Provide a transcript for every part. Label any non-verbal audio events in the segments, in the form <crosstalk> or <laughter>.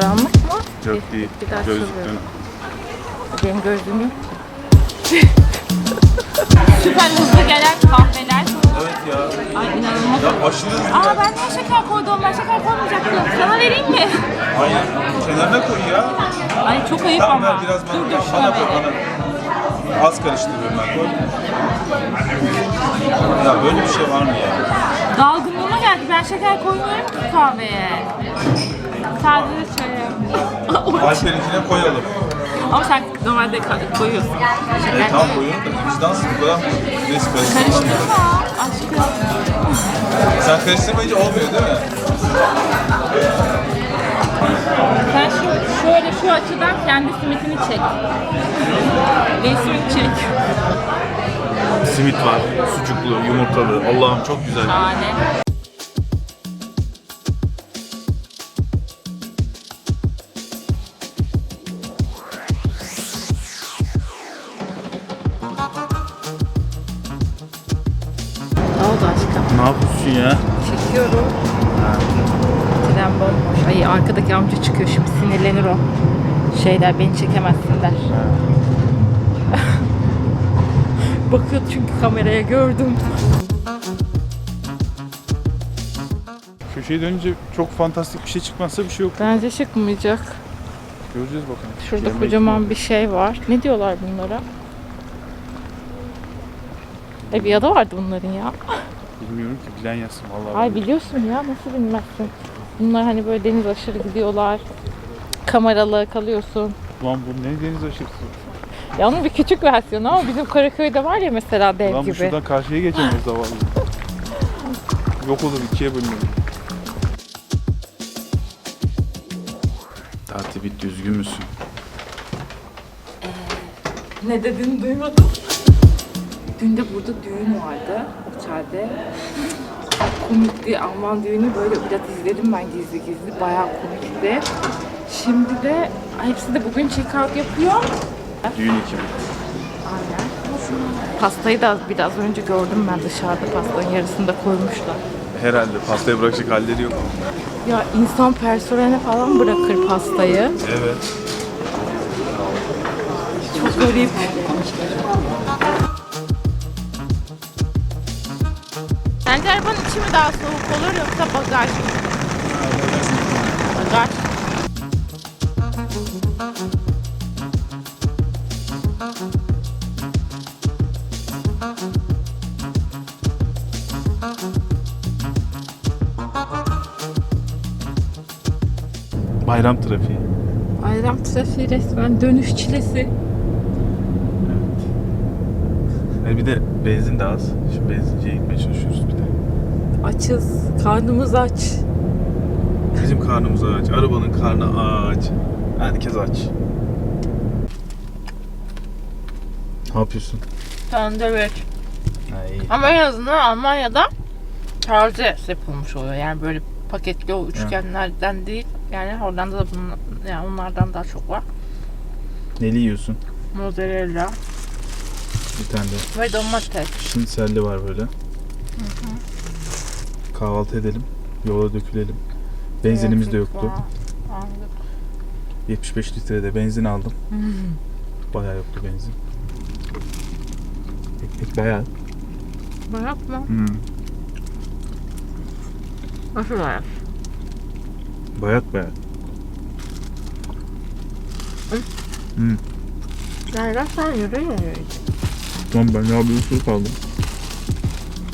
Karanlık mı? Yok Bir- değil. Bir daha açılıyorum. Benim gözlüğüm yok. <laughs> Süper hızlı gelen kahveler. Evet ya. Ay inanılmaz. Ya aşırı hızlı. Aa ben niye şeker koydum? Ben şeker koymayacaktım. Sana vereyim mi? Aynen. Kenarına koy ya. Ay çok ayıp Tamam ama. ver biraz Dur bana. dur şuna bana koy bana. Az karıştırıyorum ben koy. Ya böyle bir şey var mı ya? Dalgınlığıma geldi. Ben şeker koymuyorum ki kahveye. Sadece çayım. Alper'inkine koyalım. Ama sen normalde koyuyorsun. Evet tamam koyuyorum da vicdansız bu kadar neyse karıştırma. Aşkım. Sen karıştırmayınca olmuyor değil mi? Sen şu, şöyle şu açıdan kendi simitini çek. Resmini çek. Simit var, sucuklu, yumurtalı. Allah'ım çok güzel. Şahane. Yapıyorsun ya? Çekiyorum. Tren bomboş. Ay arkadaki amca çıkıyor şimdi sinirlenir o. Şeyler beni çekemezsin der. <laughs> Bakıyor çünkü kameraya gördüm. Köşeye dönünce çok fantastik bir şey çıkmazsa bir şey yok. Bence çıkmayacak. Göreceğiz bakalım. Şurada Yemek kocaman bir şey var. Ne diyorlar bunlara? E bir adı vardı bunların ya. Bilmiyorum ki bilen yazsın vallahi. Ay biliyorsun ya nasıl bilmezsin. Bunlar hani böyle deniz aşırı gidiyorlar. Kameralı kalıyorsun. Ulan bu ne deniz aşırısı? Ya onun bir küçük versiyonu ama bizim Karaköy'de var ya mesela dev Ulan bu gibi. şuradan karşıya geçemeyiz zavallı. Yok olur ikiye bölünür. Tatil bitti üzgün müsün? Ne dediğini duymadım. Dün de burada düğün vardı Çok komikti Alman düğünü böyle biraz izledim ben gizli gizli bayağı komikti. Şimdi de hepsi de bugün check out yapıyor. Düğün ekibi. Aynen. Pastayı da biraz önce gördüm ben dışarıda pastanın yarısını da koymuşlar. Herhalde pastaya bırakacak halleri yok. Ya insan personele falan bırakır pastayı. Evet. Çok garip. Sence arabanın içi mi daha soğuk olur yoksa bagaj mı? Bagaj. Bayram trafiği. Bayram trafiği resmen dönüş çilesi. E bir de benzin de az. Şimdi benzinciye gitmeye çalışıyoruz bir de. Açız, karnımız aç. Bizim karnımız aç, arabanın karnı aç. Herkes aç. Ne yapıyorsun? Sandviç. Ay. Ama en azından Almanya'da taze yapılmış oluyor. Yani böyle paketli o üçgenlerden değil. Yani Hollanda'da bunun, yani onlardan daha çok var. Neli yiyorsun? Mozzarella Bir tane de ve domates. şinselli var böyle. Kahvaltı edelim. Yola dökülelim. Benzinimiz de yoktu. Anladım. 75 litrede benzin aldım. <laughs> Bayağı yoktu benzin. Ekmek bayağı. Bayat mı? Hmm. Nasıl bayat? Bayat bayat. Hmm. Nereden sen yürü yürü. Tamam ben ya bir usul kaldım.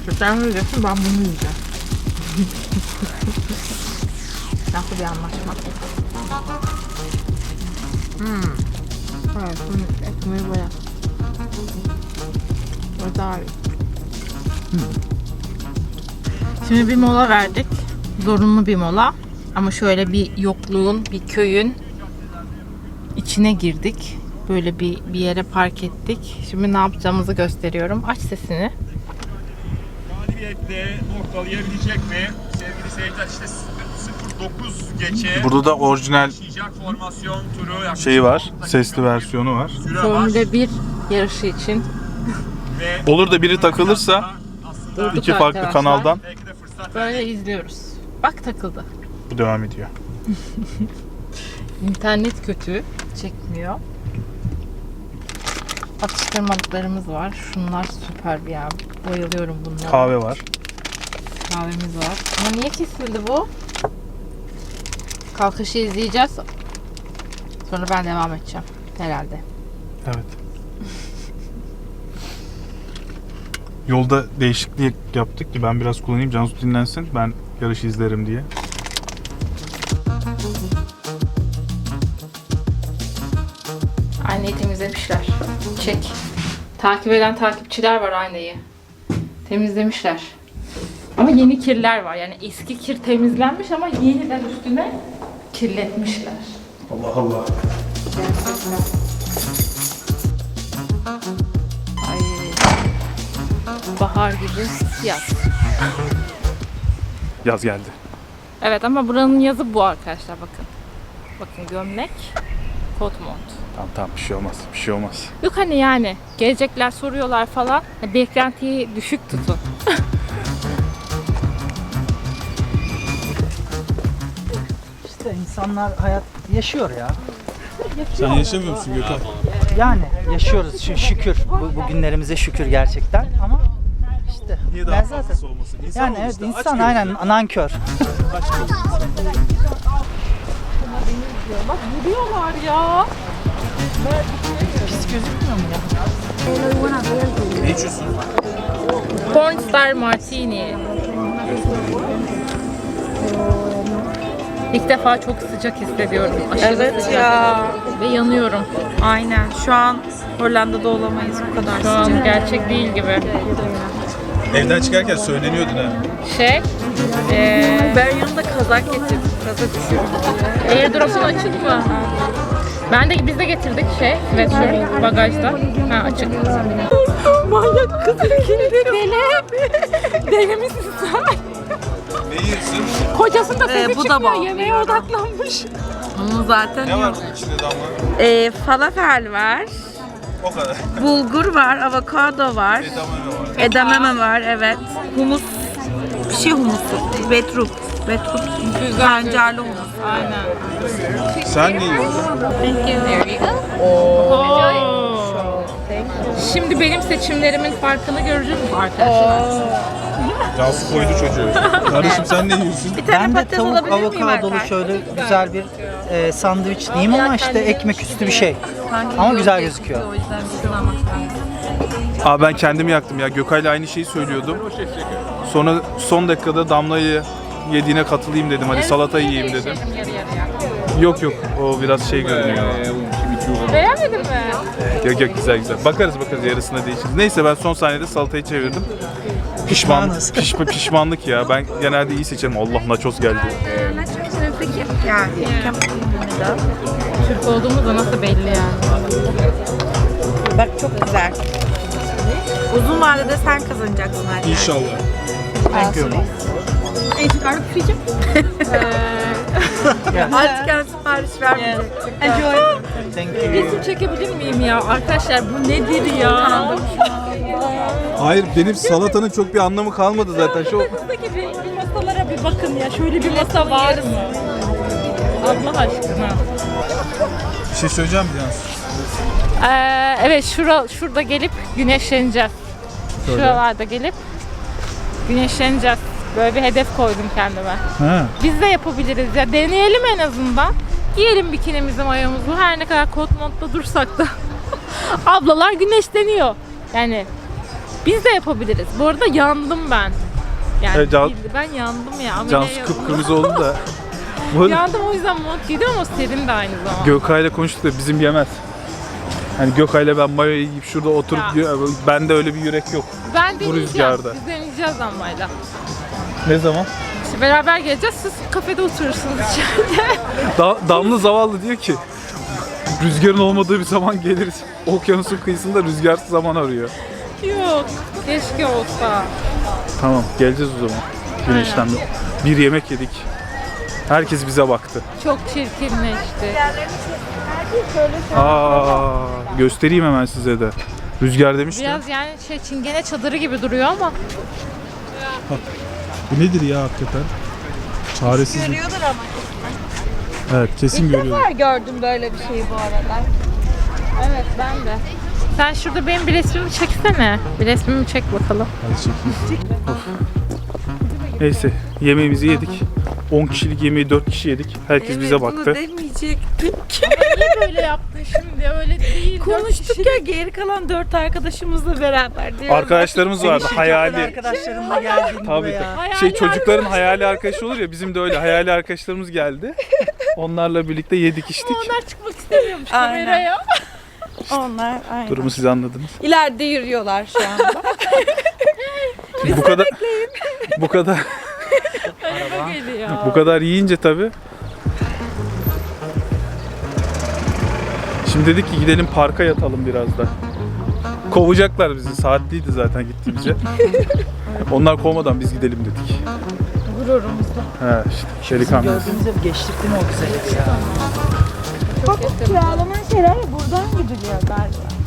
İşte sen yiyeceksin ben bunu yiyeceğim. Nasıl bir anlaşma? Hmm. Evet, ekmeği. O daha iyi. Şimdi bir mola verdik. Zorunlu bir mola. Ama şöyle bir yokluğun, bir köyün içine girdik. Böyle bir, bir yere park ettik. Şimdi ne yapacağımızı gösteriyorum. Aç sesini. Galibiyetle noktalayabilecek mi? Seyirciler işte 09 geçe Burada da orijinal başlayacak formasyon turu yaklaşık şeyi var. 10 dakika Sesli versiyonu var. süre var. Formula 1 yarışı için Ve Olur da biri takılırsa aslında Durduk iki farklı arkadaşlar. kanaldan belki de fırsat böyle izliyoruz. Bak takıldı. bu devam ediyor. <laughs> İnternet kötü. Çekmiyor. Atıştırmalıklarımız var. Şunlar süper bir ya. Bayılıyorum bunlara. Kahve var. Kahvemiz var. Ama niye kesildi bu? Kalkışı izleyeceğiz. Sonra ben devam edeceğim. Herhalde. Evet. Yolda değişiklik yaptık ki ben biraz kullanayım. Cansu dinlensin. Ben yarışı izlerim diye. Aynayı temizlemişler. Çek. Takip eden takipçiler var aynayı. Temizlemişler. Ama yeni kirler var. Yani eski kir temizlenmiş ama yeniden üstüne kirletmişler. Allah Allah. Ay. Bahar gibi yaz. Yaz geldi. Evet ama buranın yazı bu arkadaşlar bakın. Bakın gömlek, kot mont. Tamam tamam bir şey olmaz. Bir şey olmaz. Yok hani yani gelecekler soruyorlar falan. Beklentiyi düşük tutun. İnsanlar hayat yaşıyor ya. Sen yaşamıyor musun Gökhan? Yani yaşıyoruz şü- şükür. Bu, bugünlerimize şükür gerçekten ama işte Niye ben daha zaten fazlası olmasın? İnsan yani evet işte, insan aynen nankör. Aç. Bak vuruyorlar ya. Pis gözükmüyor mu ya? Ne içiyorsun? Pornstar Martini. İlk defa çok sıcak hissediyorum. Aşırı Evet sıcak. ya. Ve yanıyorum. Aynen. Şu an Hollanda'da olamayız bu kadar Şu an sıcak. gerçek değil gibi. Evden çıkarken söyleniyordun ha. Şey, eee Ben yanımda kazak getirdim. Kazak üşüyorum. airdrop'un açık mı? Ben de biz de getirdik şey, sweatshirt bagajda. Ha açık. Manyak kız Deli. Deli misin sen? Ne yiyorsun? Kocasının da sesi Ee, bu da çıkmıyor. bal. Yemeğe odaklanmış. Bunun zaten Ne var bunun içinde damla? Ee, falafel var. O kadar. Bulgur var. Avokado var. Edamame var. Edamame var. Evet. Humus. Bir şey humusu. Betruk. Betruk. Pancarlı humus. Aynen. Sen ne yiyorsun? Şimdi benim seçimlerimin farkını göreceğiz mi arkadaşlar? Cansu koydu çocuğu. <laughs> Kardeşim sen ne yiyorsun? Bir tane Ben de patates tavuk alabilir miyim avokadolu şöyle güzel bir e, sandviç diyeyim ama işte ekmek üstü bir şey. Ama güzel gözüküyor. O yüzden ama. Aa ben kendimi yaktım ya. Gökay'la aynı şeyi söylüyordum. Sonra son dakikada Damla'yı yediğine katılayım dedim. Hadi salata yiyeyim dedim. Yarı yarıya. Yok yok o biraz şey görünüyor. Beğenmedin mi? Yok yok güzel güzel. Bakarız bakarız yarısına değişiriz. Neyse ben son saniyede salatayı çevirdim. Pişman, Pişmanız. <laughs> piş, pişmanlık ya. Ben genelde iyi seçerim. Allah nachos geldi. Yani. Türk olduğumuz da nasıl belli yani. Bak çok güzel. Uzun vadede sen kazanacaksın Alper. İnşallah. <laughs> Artık <laughs> yani sipariş vermeyecek. Thank you. Resim çekebilir miyim ya? Arkadaşlar bu nedir ya? Hayır benim salatanın çok bir anlamı kalmadı zaten. Şu Buradaki renkli masalara bir bakın ya. Şöyle bir masa var mı? Allah aşkına. bir şey söyleyeceğim Cansu. Ee, evet şura, şurada gelip güneşleneceğiz. Şuralarda gelip güneşleneceğiz. Böyle bir hedef koydum kendime. Ha. Biz de yapabiliriz ya. Deneyelim en azından. Giyelim bikinimizi mayomuzu. Her ne kadar kot montla dursak da. <laughs> Ablalar güneşleniyor. Yani biz de yapabiliriz. Bu arada yandım ben. Yani Evet, Can- ben yandım ya. Amele Cansu yandım. kıpkırmızı oldu da. <laughs> Bu arada Yandım o yüzden mont giydim ama serin de aynı zamanda. Gökay'la konuştuk da bizim yemez. Hani Gökay'la ben mayo giyip şurada oturup Ya. bende öyle bir yürek yok. ben deneyeceğim. rüzgarda. Biz deneyeceğiz ammayla. Ne zaman? İşte beraber geleceğiz. Siz kafede oturursunuz içeride. <laughs> Da- Damla zavallı diyor ki rüzgarın olmadığı bir zaman geliriz. Okyanusun kıyısında rüzgarsız zaman arıyor. Yok. Keşke olsa. Tamam geleceğiz o zaman. Güneşten de. Bir yemek yedik. Herkes bize baktı. Çok çirkinleşti. Aa, göstereyim hemen size de. Rüzgar demişken. Biraz yani şey çingene çadırı gibi duruyor ama Bu nedir ya hakikaten? Çaresiz. Görüyordur ama. Evet kesin İlk görüyorum. defa gördüm böyle bir şeyi bu arada. Evet ben de. Sen şurada benim bir resmimi çeksene. Bir resmimi çek bakalım. Hadi çekeyim. Neyse yemeğimizi yedik. 10 kişilik yemeği 4 kişi yedik. Herkes bize baktı. Bunu demeyecektim. Niye böyle yaptın şimdi? Öyle değil. Konuştuk ya geri kalan dört arkadaşımızla beraber diyorum. Arkadaşlarımız vardı Şirketten hayali. Arkadaşlarımla geldim Tabii. buraya. Şey çocukların hayali arkadaşı olur ya bizim de öyle hayali arkadaşlarımız geldi. <laughs> Onlarla birlikte yedik içtik. Onlar çıkmak istemiyormuş Aynen. Kameraya. Onlar aynen. Durumu siz anladınız. İleride yürüyorlar şu anda. <laughs> bu kadar bu kadar Araba geliyor. bu kadar yiyince tabi. Şimdi dedik ki gidelim parka yatalım biraz da. Kovacaklar bizi. Saatliydi zaten gittiğimize. <laughs> Onlar kovmadan biz gidelim dedik. Gururumuzla. He işte delikanlıyız. Gördüğünüzde geçtik değil mi o güzel ya? Çok Bakın kiralanan şeyler buradan gidiliyor galiba.